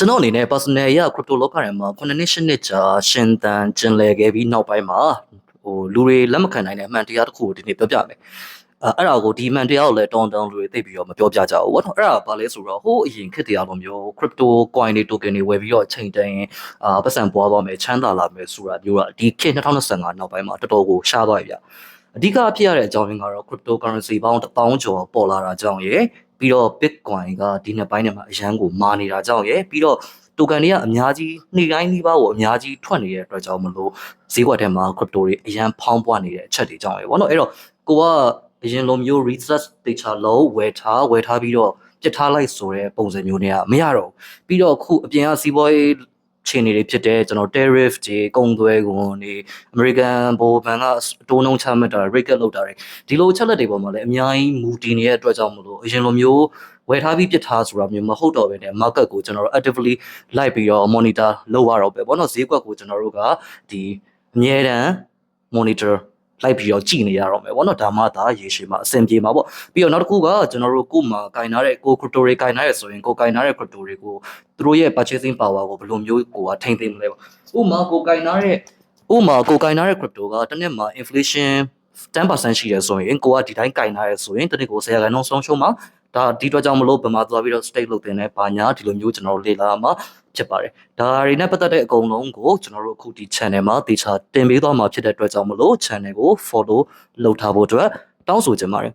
ကျွန်တော်အနေနဲ့ personal အရ crypto လောကထဲမှာ9နှစ်10နှစ်ကြာရှင်သန်ကျင်လည်ခဲ့ပြီးနောက်ပိုင်းမှာဟိုလူတွေလက်မခံနိုင်တဲ့အမှန်တရားတစ်ခုကိုဒီနေ့ပြောပြမယ်အဲအဲ့ဒါကိုဒီအမှန်တရားကိုလည်းတောင်းတောင်းလူတွေသိပြီးတော့မပြောပြကြဘူးဘာလို့အဲ့ဒါဘာလဲဆိုတော့ဟိုးအရင်ခေတ်တရားလိုမျိုး crypto coin တွေ token တွေဝယ်ပြီးတော့ချိန်တိုင်းအာပတ်စံပွားသွားမယ်ချမ်းသာလာမယ်ဆိုတာမျိုးကဒီခေတ်2025နောက်ပိုင်းမှာတော်တော်ကိုရှားသွားပြီဗျအဓိကအဖြစ်ရတဲ့အကြောင်းရင်းကတော့ cryptocurrency ပေါင်း1000ကျော်ပေါ်လာတာကြောင့်ရယ် ပြီးတော့ Bitcoin ကဒီနှစ်ပိုင်းထဲမှာအရန်ကိုမာနေတာကြောင့်ရယ်ပြီးတော့တိုကန်တွေကအများကြီးနေ့တိုင်းနှီးပါးကိုအများကြီးထွက်နေတဲ့အတွက်ကြောင့်မလို့ဈေးကွက်ထဲမှာ crypto တွေအရန်ဖောင်းပွားနေတဲ့အချက်တွေကြောင့်ရယ်ဗောနော်အဲ့တော့ကိုကအရင်လိုမျိုး research data လုံးဝယ်ထားဝယ်ထားပြီးတော့ပြစ်ထားလိုက်ဆိုတဲ့ပုံစံမျိုးတွေကမရတော့ဘူးပြီးတော့အခုအပြင်ကစီးပွားရေးခြေနေတွေဖြစ်တဲ့ကျွန်တော် tariff တွေကုန်သွယ်ကုန်တွေ American ဘိုးဘန်ကအတိုးနှုံးချမှတ်တာ rate လောက်တာတွေဒီလိုချက်လက်တွေပေါ်မှာလည်းအများကြီးမူတည်နေတဲ့အတွက်ကြောင့်မလို့ အရင်လိုမျိုးဝယ်ထားပြီးပြစ်ထားဆိုတာမျိုးမဟုတ်တော့ဘဲနဲ့ market ကိုကျွန်တော်တို့ actively လိုက်ပြီးတော့ monitor လုပ်ရတော့ပဲပေါ့နော်ဈေးကွက်ကိုကျွန်တော်တို့ကဒီအမြဲတမ်း monitor လိုက်ပြီးတော့ကြည့်နေရတော့မယ်ပေါ့နော်ဒါမှသာရေရှည်မှာအဆင်ပြေမှာပေါ့ပြီးတော့နောက်တစ်ခုကကျွန်တော်တို့ကို့မှာကင်ထားတဲ့ကို crypto တွေကင်ထားရဆိုရင်ကိုကင်ထားတဲ့ crypto တွေကိုသူတို့ရဲ့ purchasing power ကိုဘယ်လိုမျိုးကိုကထိမ့်သိမ်းမလဲပေါ့ဥပမာကိုကင်ထားတဲ့ဥပမာကိုကင်ထားတဲ့ crypto ကတစ်နှစ်မှာ inflation 10%ရှိတယ်ဆိုရင်ကိုကဒီတိုင်းကင်ထားရဆိုရင်တစ်နှစ်ကို10%ရာခိုင်နှုန်းဆုံးရှုံးမှာဒါဒီအတွက်ကြောင့်မလို့ဘယ်မှာသွားပြီးတော့ state လုပ်တင်လဲဘာညာဒီလိုမျိုးကျွန်တော်တို့လေ့လာမှာဖြစ်ပါတယ်ဒါတွေနဲ့ပတ်သက်တဲ့အကုန်လုံးကိုကျွန်တော်တို့အခုဒီ channel မှာတေချာတင်ပေးသွားမှာဖြစ်တဲ့အတွက်ကြောင့်မလို့ channel ကို follow လုပ်ထားဖို့အတွက်တောင်းဆိုချင်ပါတယ်